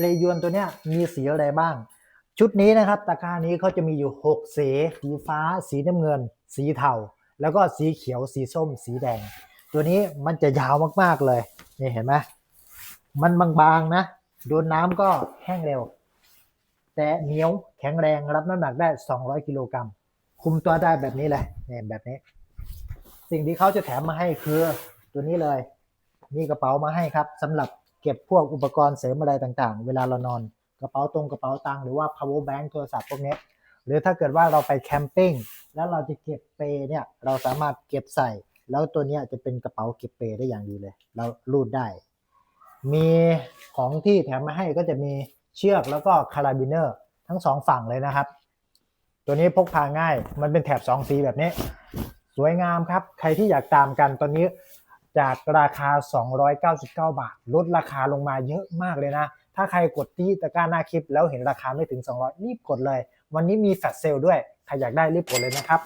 เปรยวนตัวเนี้ยมีสีอะไรบ้าง ชุดนี้นะครับตะกร้านี้เขาจะมีอยู่ 6 สีสีฟ้า สีน้ำเงิน สีเทาแล้วก็สีเขียวสีส้ม สีแดง ตัวนี้มันจะยาวมากๆเลยนี่เห็นไหมมันบางๆนะโดนน้ำก็แห้งเร็ว แต่เหนียวแข็งแรงรับน้ำหนักได้ 200 กิโลกรัมคุมตัวได้แบบนี้เลยเนี่ยแบบนี้ สิ่งที่เขาจะแถมมาให้คือตัวนี้เลย มีกระเป๋ามาให้ครับสำหรับ เก็บพวกอุปกรณ์เสริมอะไรต่างๆ เวลาเรานอนกระเป๋าตรงกระเป๋าตังค์หรือว่า power bank โทรศัพท์พวกนี้หรือถ้าเกิดว่าเราไปแคมปิ้งแล้วเราจะเก็บเปเนี่ยเราสามารถเก็บใส่ แล้วตัวนี้จะเป็นกระเป๋าเก็บเปได้อย่างดีเลย เรารูดได้ มีของที่แถมมาให้ก็จะมีเชือกแล้วก็คาราบิเนอร์ทั้งสองฝั่งเลยนะครับ ตัวนี้พกพาง่ายมันเป็นแถบสองสีแบบนี้ สวยงามครับ ใครที่อยากตามกันตอนนี้ จากราคา 299 บาท ลดราคาลงมาเยอะมากเลยนะ ถ้าใครกดที่ตะกร้าหน้าคลิป แล้วเห็นราคาไม่ถึง 200 รีบกดเลย วันนี้มีแฟลชเซลด้วย ใครอยากได้รีบกดเลยนะครับ